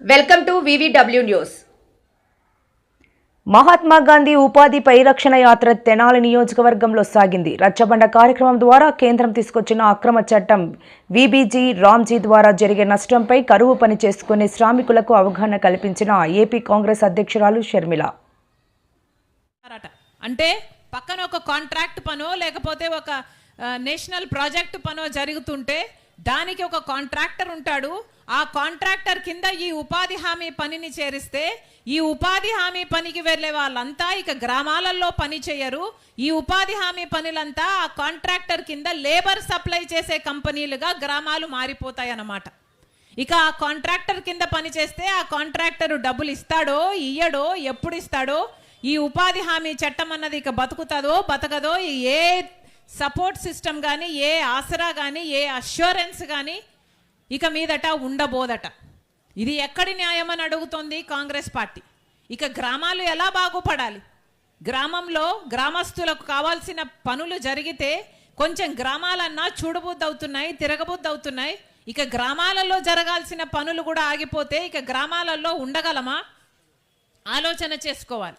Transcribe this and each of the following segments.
Welcome to VVW news Mahatma Gandhi ఉపాధి పరిరక్షణ యాత్ర తెనాలి నియోజకవర్గంలో సాగింది. రచ్చబండ కార్యక్రమం ద్వారా కేంద్రం తీసుకొచ్చిన అక్రమ చట్టం విబీజీ రామ్జీ ద్వారా జరిగే నష్టంపై కరువు పని చేసుకునే శ్రామికులకు అవగాహన కల్పించిన ఏపీ కాంగ్రెస్ అధ్యక్షురాలు షర్మిల. అంటే పక్కన ఒక కాంట్రాక్ట్ పనో లేకపోతే ఒక నేషనల్ ప్రాజెక్ట్ పనో జరుగుతుంటే దానికి ఒక కాంట్రాక్టర్ ఉంటాడు. ఆ కాంట్రాక్టర్ కింద ఈ ఉపాధి హామీ పనిని చేరిస్తే ఈ ఉపాధి హామీ పనికి వెళ్ళే వాళ్ళంతా ఇక గ్రామాలలో పని చేయరు. ఈ ఉపాధి హామీ పనులంతా ఆ కాంట్రాక్టర్ కింద లేబర్ సప్లై చేసే కంపెనీలుగా గ్రామాలు మారిపోతాయి అన్నమాట ఇక ఆ కాంట్రాక్టర్ కింద పని చేస్తే ఆ కాంట్రాక్టర్ డబ్బులు ఇస్తాడో ఇయ్యడో ఎప్పుడు ఇస్తాడో ఈ ఉపాధి హామీ చట్టం అన్నది ఇక బతుకుతుందో బతకదో ఏ సపోర్ట్ సిస్టమ్ కానీ ఏ ఆసరా కానీ ఏ అష్యూరెన్స్ కానీ ఇక మీదట ఉండబోదట. ఇది ఎక్కడి న్యాయం అని అడుగుతోంది కాంగ్రెస్ పార్టీ. ఇక గ్రామాలు ఎలా బాగుపడాలి? గ్రామంలో గ్రామస్తులకు కావాల్సిన పనులు జరిగితే కొంచెం గ్రామాలన్నా చూడబుద్దవుతున్నాయి అవుతున్నాయి అవుతున్నాయి ఇక గ్రామాలలో జరగాల్సిన పనులు కూడా ఆగిపోతే ఇక గ్రామాలలో ఉండగలమా? ఆలోచన చేసుకోవాలి.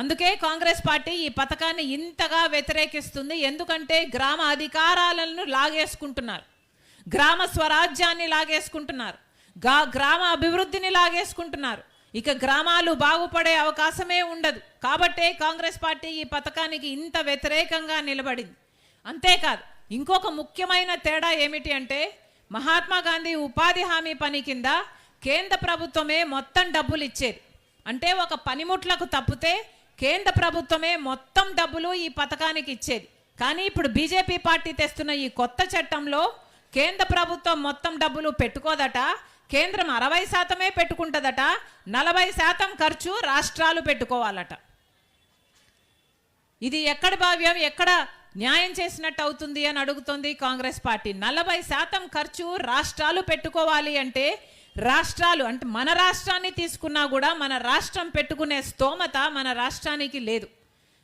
అందుకే కాంగ్రెస్ పార్టీ ఈ పథకాన్ని ఇంతగా వ్యతిరేకిస్తుంది. ఎందుకంటే గ్రామ అధికారాలను లాగేసుకుంటున్నారు. గ్రామ స్వరాజ్యాన్ని లాగేసుకుంటున్నారు. గా గ్రామ అభివృద్ధిని లాగేసుకుంటున్నారు. ఇక గ్రామాలు బాగుపడే అవకాశమే ఉండదు. కాబట్టే కాంగ్రెస్ పార్టీ ఈ పథకానికి ఇంత వ్యతిరేకంగా నిలబడింది. అంతేకాదు ఇంకొక ముఖ్యమైన తేడా ఏమిటి అంటే మహాత్మా గాంధీ ఉపాధి హామీ పని కింద కేంద్ర ప్రభుత్వమే మొత్తం డబ్బులు ఇచ్చేది అంటే ఒక పనిముట్లకు తప్పితే కేంద్ర ప్రభుత్వమే మొత్తం డబ్బులు ఈ పథకానికి ఇచ్చేది. కానీ ఇప్పుడు బీజేపీ పార్టీ తెస్తున్న ఈ కొత్త చట్టంలో కేంద్ర ప్రభుత్వం మొత్తం డబ్బులు పెట్టుకోదట కేంద్రం అరవై శాతమే పెట్టుకుంటుందట నలభై శాతం ఖర్చు రాష్ట్రాలు పెట్టుకోవాలట. ఇది ఎక్కడ భావ్యం ఎక్కడ న్యాయం చేసినట్టు అవుతుంది అని అడుగుతోంది కాంగ్రెస్ పార్టీ. నలభై శాతం ఖర్చు రాష్ట్రాలు పెట్టుకోవాలి అంటే రాష్ట్రాలు అంటే మన రాష్ట్రాన్ని తీసుకున్నా కూడా మన రాష్ట్రం పెట్టుకునే స్తోమత మన రాష్ట్రానికి లేదు.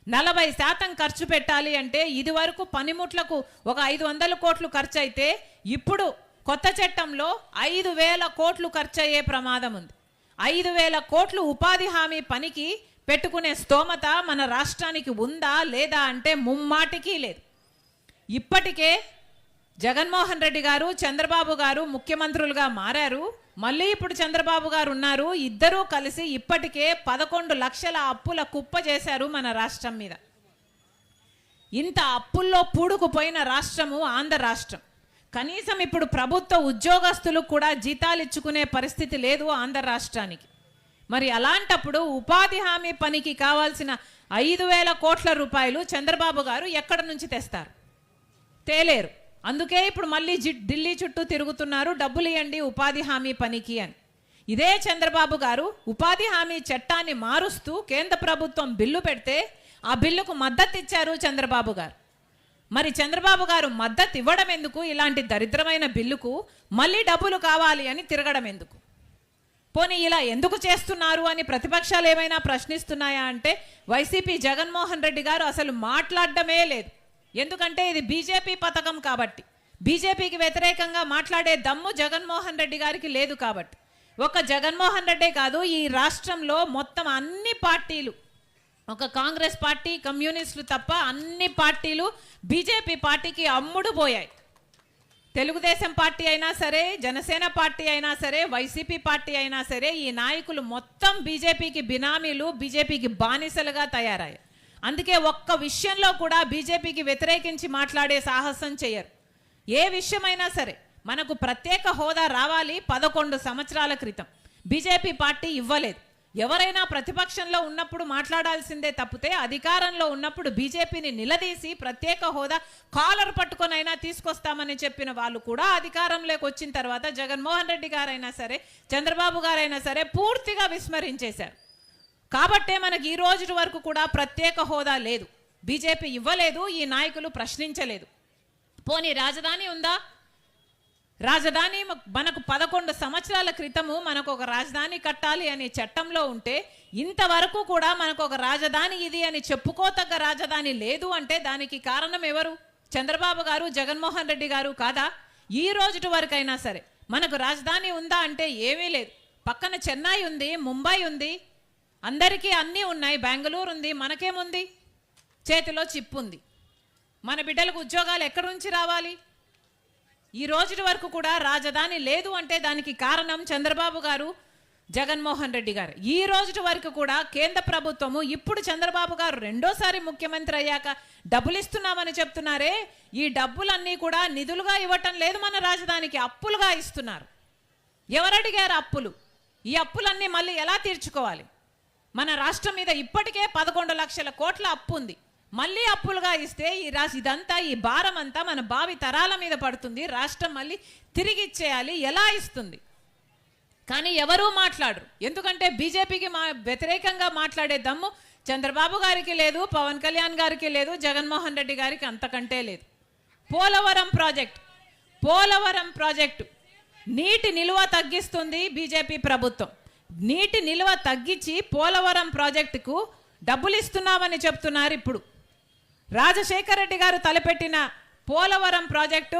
నలభై శాతం ఖర్చు పెట్టాలి అంటే ఇది వరకు పనిముట్లకు ఒక ఐదు వందల కోట్లు ఖర్చు అయితే ఇప్పుడు కొత్త చట్టంలో ఐదు వేల కోట్లు ఖర్చు అయ్యే ప్రమాదం ఉంది. ఐదు వేల కోట్లు ఉపాధి హామీ పనికి పెట్టుకునే స్తోమత మన రాష్ట్రానికి ఉందా లేదా అంటే ముమ్మాటికి లేదు. ఇప్పటికే జగన్మోహన్ రెడ్డి గారు చంద్రబాబు గారు ముఖ్యమంత్రులుగా మారారు. మళ్ళీ ఇప్పుడు చంద్రబాబు గారు ఉన్నారు. ఇద్దరూ కలిసి ఇప్పటికే పదకొండు లక్షల అప్పుల కుప్ప చేశారు మన రాష్ట్రం మీద. ఇంత అప్పుల్లో పూడుకుపోయిన రాష్ట్రము ఆంధ్ర రాష్ట్రం. కనీసం ఇప్పుడు ప్రభుత్వ ఉద్యోగస్తులు కూడా జీతాలు ఇచ్చుకునే పరిస్థితి లేదు ఆంధ్ర రాష్ట్రానికి. మరి అలాంటప్పుడు ఉపాధి హామీ పనికి కావాల్సిన ఐదు వేల కోట్ల రూపాయలు చంద్రబాబు గారు ఎక్కడ నుంచి తెస్తారు? తేలేరు. అందుకే ఇప్పుడు మళ్ళీ ఢిల్లీ చుట్టూ తిరుగుతున్నారు డబ్బులు ఇవ్వండి ఉపాధి హామీ పనికి అని. ఇదే చంద్రబాబు గారు ఉపాధి హామీ చట్టాన్ని మారుస్తూ కేంద్ర ప్రభుత్వం బిల్లు పెడితే ఆ బిల్లుకు మద్దతు ఇచ్చారు చంద్రబాబు గారు. మరి చంద్రబాబు గారు మద్దతు ఇవ్వడం ఎందుకు? ఇలాంటి దరిద్రమైన బిల్లుకు మళ్ళీ డబ్బులు కావాలి అని తిరగడం ఎందుకు? పోనీ ఇలా ఎందుకు చేస్తున్నారు అని ప్రతిపక్షాలు ఏమైనా ప్రశ్నిస్తున్నాయా అంటే వైసీపీ జగన్మోహన్ రెడ్డి గారు అసలు మాట్లాడడమే లేదు. ఎందుకంటే ఇది బీజేపీ పథకం కాబట్టి. బీజేపీకి వ్యతిరేకంగా మాట్లాడే దమ్ము జగన్మోహన్ రెడ్డి గారికి లేదు కాబట్టి. ఒక జగన్మోహన్ రెడ్డే కాదు ఈ రాష్ట్రంలో మొత్తం అన్ని పార్టీలు ఒక కాంగ్రెస్ పార్టీ కమ్యూనిస్టులు తప్ప అన్ని పార్టీలు బీజేపీ పార్టీకి అమ్ముడు పోయాయి. తెలుగుదేశం పార్టీ అయినా సరే జనసేన పార్టీ అయినా సరే వైసీపీ పార్టీ అయినా సరే ఈ నాయకులు మొత్తం బీజేపీకి బినామీలు బీజేపీకి బానిసలుగా తయారయ్యారు. అందుకే ఒక్క విషయంలో కూడా బీజేపీకి వ్యతిరేకించి మాట్లాడే సాహసం చేయరు. ఏ విషయమైనా సరే మనకు ప్రత్యేక హోదా రావాలి పదకొండు సంవత్సరాల క్రితం. బీజేపీ పార్టీ ఇవ్వలేదు. ఎవరైనా ప్రతిపక్షంలో ఉన్నప్పుడు మాట్లాడాల్సిందే తప్పితే అధికారంలో ఉన్నప్పుడు బీజేపీని నిలదీసి ప్రత్యేక హోదా కాలర్ పట్టుకొనైనా తీసుకొస్తామని చెప్పిన వాళ్ళు కూడా అధికారంలోకి వచ్చిన తర్వాత జగన్మోహన్ రెడ్డి గారైనా సరే చంద్రబాబు గారైనా సరే పూర్తిగా విస్మరించేశారు. కాబట్టే మనకి ఈ రోజు వరకు కూడా ప్రత్యేక హోదా లేదు. బీజేపీ ఇవ్వలేదు ఈ నాయకులు ప్రశ్నించలేదు. పోనీ రాజధాని ఉందా? రాజధాని మనకు పదకొండు సంవత్సరాల క్రితము మనకు ఒక రాజధాని కట్టాలి అనే చట్టంలో ఉంటే ఇంతవరకు కూడా మనకు ఒక రాజధాని ఇది అని చెప్పుకోతగ్గ రాజధాని లేదు అంటే దానికి కారణం ఎవరు? చంద్రబాబు గారు జగన్మోహన్ రెడ్డి గారు కాదా? ఈ రోజుటి వరకైనా సరే మనకు రాజధాని ఉందా అంటే ఏమీ లేదు. పక్కన చెన్నై ఉంది ముంబై ఉంది అందరికీ అన్నీ ఉన్నాయి. బెంగళూరు ఉంది మనకేముంది? చేతిలో చిప్పు ఉంది మన బిడ్డలకు ఉద్యోగాలు ఎక్కడి నుంచి రావాలి? ఈ రోజుటి వరకు కూడా రాజధాని లేదు అంటే దానికి కారణం చంద్రబాబు గారు జగన్మోహన్ రెడ్డి గారు. ఈ రోజుటి వరకు కూడా కేంద్ర ప్రభుత్వము ఇప్పుడు చంద్రబాబు గారు రెండోసారి ముఖ్యమంత్రి అయ్యాక డబ్బులు ఇస్తున్నామని చెప్తున్నారే. ఈ డబ్బులన్నీ కూడా నిధులుగా ఇవ్వటం లేదు మన రాజధానికి అప్పులుగా ఇస్తున్నారు. ఎవరడిగారు అప్పులు? ఈ అప్పులన్నీ మళ్ళీ ఎలా తీర్చుకోవాలి? మన రాష్ట్రం మీద ఇప్పటికే పదకొండు లక్షల కోట్ల అప్పు ఉంది. మళ్ళీ అప్పులుగా ఇస్తే ఈ రాసి ఇదంతా ఈ భారం అంతా మన భావి తరాల మీద పడుతుంది. రాష్ట్రం మళ్ళీ తిరిగి ఇచ్చేయాలి. ఎలా ఇస్తుంది? కానీ ఎవరూ మాట్లాడరు. ఎందుకంటే బీజేపీకి మా వ్యతిరేకంగా మాట్లాడే దమ్ము చంద్రబాబు గారికి లేదు పవన్ కళ్యాణ్ గారికి లేదు జగన్మోహన్ రెడ్డి గారికి అంతకంటే లేదు. Polavaram project Polavaram project. నీటి నిల్వ తగ్గిస్తుంది బీజేపీ ప్రభుత్వం. నీటి నిల్వ తగ్గించి పోలవరం ప్రాజెక్టుకు డబ్బులు ఇస్తున్నామని చెప్తున్నారు ఇప్పుడు. రాజశేఖర రెడ్డి గారు తలపెట్టిన పోలవరం ప్రాజెక్టు